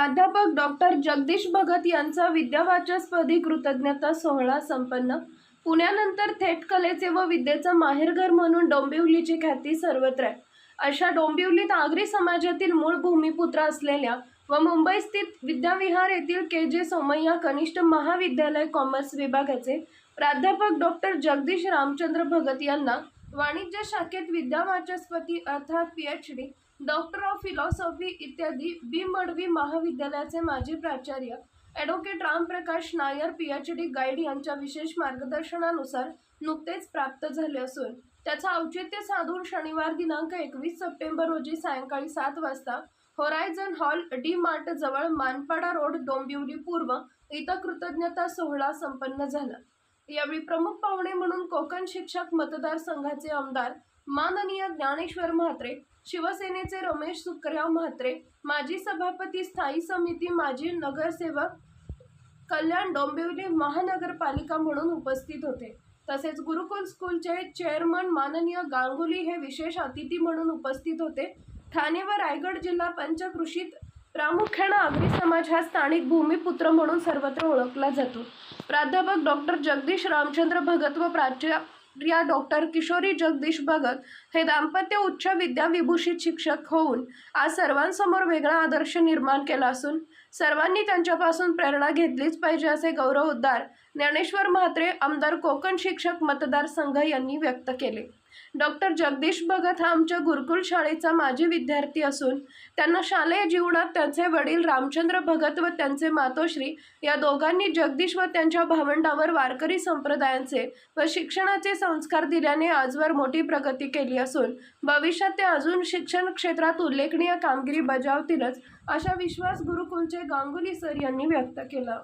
प्राध्यापक डॉक्टर जगदीश भगत यांचा विद्यावाचस्पदी कृतज्ञता सोहळा संपन्न. पुण्यानंतर थेट कलेचे व विद्येचं माहेरघर म्हणून डोंबिवलीची ख्याती सर्वत्र आहे. अशा डोंबिवलीत आगरी समाजातील मूळ भूमिपुत्र असलेल्या व मुंबई स्थित विद्याविहार येथील के जे सोमय्या कनिष्ठ महाविद्यालय कॉमर्स विभागाचे प्राध्यापक डॉक्टर जगदीश रामचंद्र भगत यांना वाणिज्य शाखेत विद्यावाचस्पती अर्थात P H D doctor of philosophy इत्यादी बी मडवी महाविद्यालयाचे माजी प्राचार्य advocate Ramprakash Nair P H D guide यांच्या विशेष मार्गदर्शनानुसार नुकतेच प्राप्त झाले असून त्याचं औचित्य साधून शनिवार दिनांक एकवीस सप्टेंबर रोजी सायंकाळी सात वाजता होरायझन हॉल डी मार्ट जवळ मानपाडा रोड डोंबिवली पूर्व इथं कृतज्ञता सोहळा संपन्न झाला. यावेळी प्रमुख पाहुणे म्हणून कोकण शिक्षक मतदारसंघाचे आमदार माननीय ज्ञानेश्वर म्हात्रे शिवसेनेचे रमेश सुखराव म्हात्रे माजी सभापती स्थायी समिती माजी नगरसेवक कल्याण डोंबिवली महानगरपालिका म्हणून उपस्थित होते. तसेच गुरुकुल स्कूलचे चेअरमन माननीय गांगुली हे विशेष अतिथी म्हणून उपस्थित होते. ठाणे व रायगड जिल्हा पंचकृषीत प्रामुख्यानं आगरी समाज हा स्थानिक भूमिपुत्र म्हणून सर्वत्र ओळखला जातो. प्राध्यापक डॉक्टर जगदीश रामचंद्र भगत व प्राचार्या डॉक्टर किशोरी जगदीश भगत हे दाम्पत्य उच्च विद्याविभूषित शिक्षक होऊन आज सर्वांसमोर वेगळा आदर्श निर्माण केला असून सर्वांनी त्यांच्यापासून प्रेरणा घेतलीच पाहिजे असे गौरव उद्गार ज्ञानेश्वर म्हात्रे आमदार कोकण शिक्षक मतदारसंघ यांनी व्यक्त केले. डॉक्टर जगदीश भगत हा आमच्या गुरुकुल शाळेचा माजी विद्यार्थी असून त्यांना शालेय जीवनात त्यांचे वडील रामचंद्र भगत व त्यांचे मातोश्री या दोघांनी जगदीश व त्यांच्या भावंडावर वारकरी संप्रदायांचे व शिक्षणाचे संस्कार दिल्याने आजवर मोठी प्रगती केली असून भविष्यात ते अजून शिक्षण क्षेत्रात उल्लेखनीय कामगिरी बजावतीलच अशा विश्वास गुरुकुलचे गांगुली सर यांनी व्यक्त केला.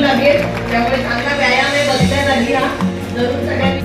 लागेल. त्यामुळे चांगला व्यायाम आहे बसल्या हा. जरूर सगळ्यांनी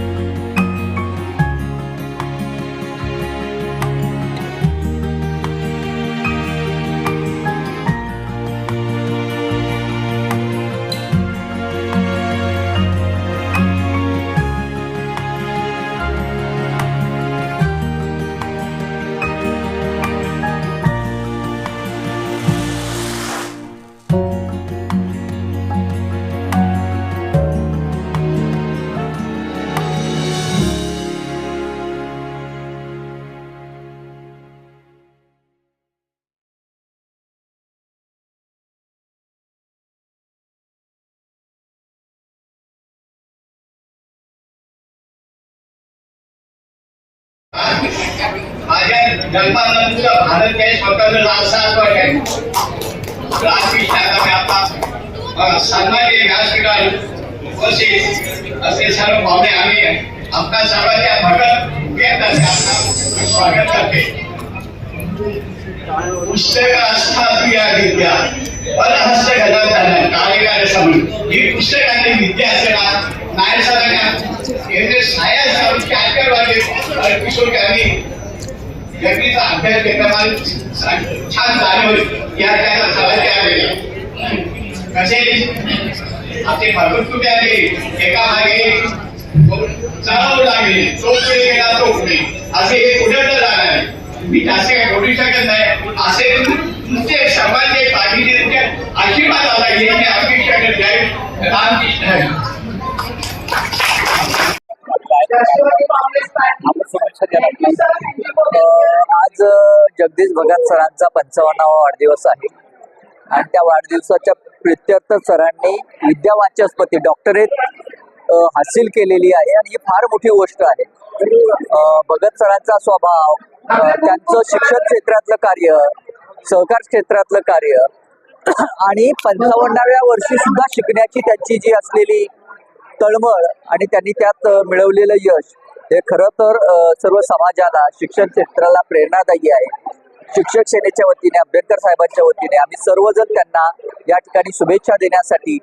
माझ्या जन्मानंतर भारत काही स्वतंत्र राजसाच वाटायचं तर आजची शाळा व्यापा सन्मान्य व्यासपीठात उपस्थित असे सर्व पाहुणे आम्ही आपल्या सर्वांच्या भगत व्यक्त स्वागत करते पुस्तक असतात या विद्या परहस्त घडवताना कार्यकार समज ही पुस्तकांनी विद्या असणार नाही सर यांचे साया किशोर अभ्यास छान जाणीव या त्याला सवाल त्या कसे? आपले भरपूर आले. एका मागे लागले. तो पुढे गेला तो पुढे. असे हे पुढे जाणार आहे. मी असे काय बोलू शकत नाही. असे नुसते सर्वांचे पाठीचे आशीर्वाद आला. हे मी अपेक्षा करत आहे. Ramakrishna Rashtrawadi Congress party. आज जगदीश भगत सरांचा पंचावन्नावा वाढदिवस आहे. आणि त्या वाढदिवसाच्या प्रित्यर्थ सरांनी विद्यावाचस्पती डॉक्टरेट अ, हासिल केलेली आहे. आणि ही फार मोठी गोष्ट आहे. भगत सरांचा स्वभाव त्यांचं शिक्षण क्षेत्रातलं कार्य सहकार क्षेत्रातलं कार्य आणि पंचावन्नाव्या वर्षी सुद्धा शिकण्याची त्यांची जी असलेली तळमळ आणि त्यांनी त्यात मिळवलेलं यश हे खरं तर सर्व समाजाला शिक्षण क्षेत्राला प्रेरणादायी आहे. शिक्षक सेनेच्या वतीने आंबेडकर साहेबांच्या वतीने आम्ही सर्वजण त्यांना या ठिकाणी शुभेच्छा देण्यासाठी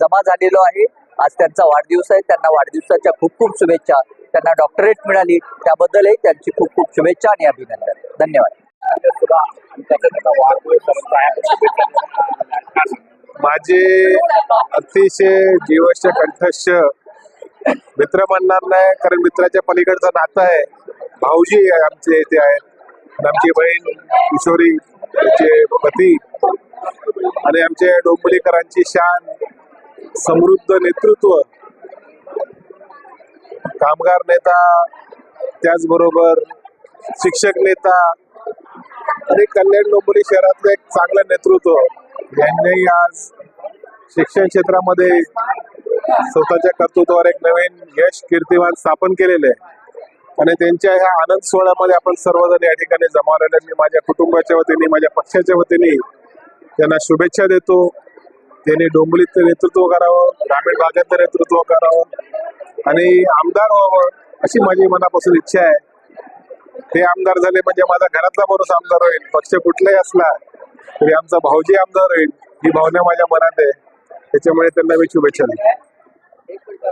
जमा झालेलो आहे. आज त्यांचा वाढदिवस आहे. त्यांना वाढदिवसाच्या खूप खूप शुभेच्छा. त्यांना डॉक्टरेट मिळाली. त्याबद्दलही त्यांची खूप खूप शुभेच्छा आणि अभिनंदन. धन्यवाद. माझे अतिशय जीवश कंठस्थ मित्र म्हणणार नाही कारण मित्राच्या पलीकडचं नातं आहे. भाऊजी आहे आमचे इथे आहेत. आमची बहीण किशोरी त्यांचे पती. आणि आमचे डोंबलीकरांची शान समृद्ध नेतृत्व. कामगार नेता त्याचबरोबर शिक्षक नेता. आणि कल्याण डोंबिवली शहरातलं एक चांगलं नेतृत्व. यांनी आज शिक्षण क्षेत्रामध्ये स्वतःच्या कर्तृत्वावर एक नवीन यश कीर्तिमान स्थापन केलेले आहे. आणि त्यांच्या ह्या आनंद सोहळ्यामध्ये आपण सर्वजण या ठिकाणी जमावलेले मी माझ्या कुटुंबाच्या वतीने माझ्या पक्षाच्या वतीने त्यांना शुभेच्छा देतो. त्यांनी डोंबलीचं नेतृत्व करावं ग्रामीण भागाचं नेतृत्व करावं आणि आमदार व्हावं अशी माझी मनापासून इच्छा आहे. ते आमदार झाले म्हणजे माझा घरातला माणूस आमदार होईल. पक्ष कुठलाही असला तरी आमचा भाऊजी आमदार होईल ही भावना माझ्या मनात आहे. त्याच्यामुळे त्यांना मी शुभेच्छा देतो.